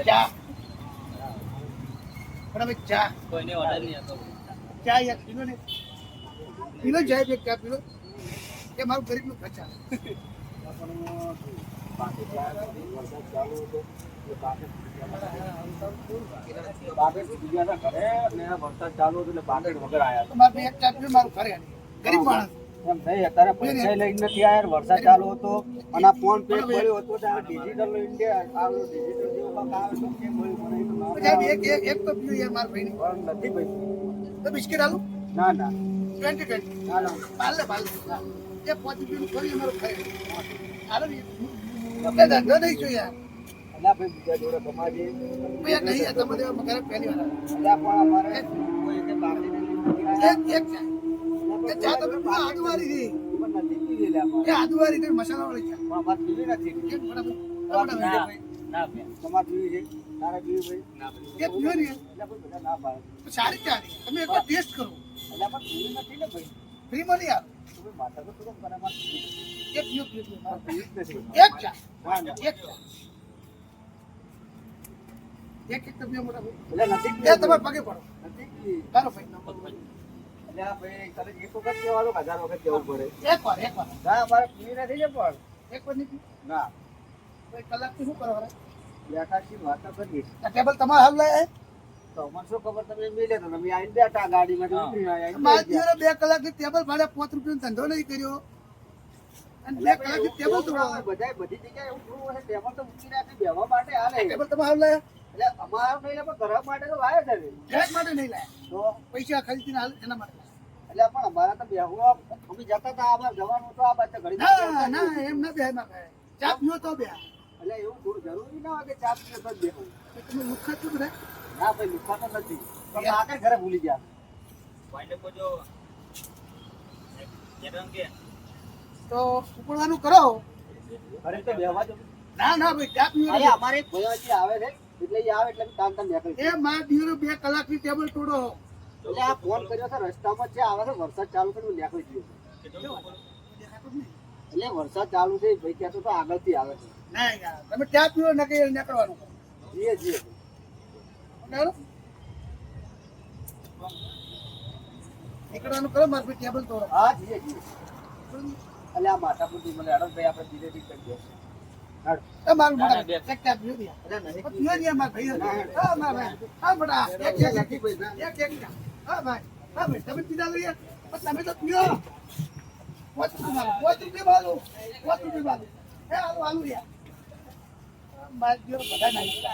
ચા પણ ચા કોઈને ઓર્ડર નહીં ચા યાર પીલો ને પીલો જાય બે ચા પીલો એ મારું ખર્ચા ચાલુ હતો એટલે પાકેટ વગર આલી. ગરીબ માણસ એમ થઈ અત્યારે પૈસા લઈને નથી આયા વરસાદ ચાલુ હતો અને આ ફોન પે પડ્યો હતો ત્યારે ડિજિટલ ઇન્ડિયા આવેલું ડિજિટલ જેવું આવે એક એક એક તો પીલો યાર મારા પણ નથી ભાઈ. તો બિસ્કિટ આલું? ના ના. Twenty twenty. ના ના. પાલે પાલે એ પાંચ રૂપિયાનું ખોરી મારું ખાઈ હાલો ને. આપણે ધંધો નહીં છું યાર. ના ભાઈ બીજા જોડે કમાજે. ભાઈ નહીં યાર તમે તો મગર પહેલી વાર પણ અમારે કોઈ કે બાકી એક એક ચા એ ચા તો પીવો આદુવારી થી એ આદુવારી થી મસાલા વાળી ચા અમારે પીવી નથી. કેમ? બરાબર બરાબર. ના તમાર? પીવી છે? તારા પીવી ભાઈ ના ભાઈ એ પીવો ને. એટલે ના પાડે. સારી ચા તમે એક ટેસ્ટ કરો. એટલે પણ પીવી નથી ને ભાઈ. ફ્રીમાં નહીં આવે. તમે માથા તો મારે પીવી એક પીવો પીવો. મારે એક ચા ના ના. એક ચા એક એક તમે મોટા. એટલે નથી પીવી. પગે પડો. નથી તારો ફાઈન તારે એક વખત કહેવાનું હજાર વખત કહેવું પડે. એક વાર એક વાર ના અમારે પીવી નથી પણ. એક વાર નહીં? ના. કલાકથી શું કરો ખરા? બેઠા છીએ વાતો કરીએ ટેબલ તમારે હાલ લાયા તો અમને શું ખબર તમે મિલે તો તમે આવીને બેઠા ઉતરી. દિવસે બે કલાકથી ટેબલ ભાડે પાંચ રૂપિયાનો ધંધો નહીં કર્યો. અને બે કલાકથી ટેબલ બધાય બધી જગ્યાએ એવું થોડું ટેબલ તો મૂકી રાખી બેવા માટે હાલે ટેબલ તમે હાલ લાયા? એટલે અમારો નહીં પણ ઘર માટે તો લાવે છે. માટે નહીં લાયા. તો? પૈસા ખરીદીને હાલ એના માટે. એટલે પણ અમારા તો બેહવા અમે જતા હતા અમારે જવાનું તો આ બાજુ ઘડી ના ના એમ ના ચા તો એટલે એવું થોડું જરૂરી ના હોય કે ચા પીએ તો બેહવું તમે લુખ્ખા છો બધા? ના ભાઈ લુખા તો નથી. તમે આખરે ઘરે ભૂલી ગયા. જો તો ઉપડવાનું કરો. ઘરે તો બેહવા જ ના ના ભાઈ ચા પીવો અમારે ભૈયાજી આવે છે. એટલે આવે એટલે કામ કામ નીકળી એ મારા દિવસે બે કલાકની ટેબલ તોડો. એટલે આ ફોન કર્યો છે રસ્તામાં જે આવે છે વરસાદ ચાલુ છે નીકળી ગયો. એટલે વરસાદ ચાલુ છે ભાઈ કહેતો તો આગળથી આવે છે. ના યાર તમે ચા પીવો ને કઈ નીકળવાનું. જીએ જીએ? નીકળવાનું કરો મારે ટેબલ તોડો. હા જીએ જીએ. એટલે આ માથા પૂરતી મને હેડો ભાઈ આપણે ધીરે ધીરે કરી દઈએ હેડો. એ મારું ના, ના, મોટા બે. એક ચા પીવો દે. અરે નહીં પણ પીવો ને મારા ભાઈ હા મારા ભાઈ. હા બેટા. એક એક. એક એક એક. હા ભાઈ. હા ભાઈ તમે પીધા લઈએ તમે તો પીવો પાંચ રૂપિયા માલો રૂપિયા માલો પાંચ રૂપિયા માલો એ હાલો હાલો યાર મારા જેવો બધા નહીં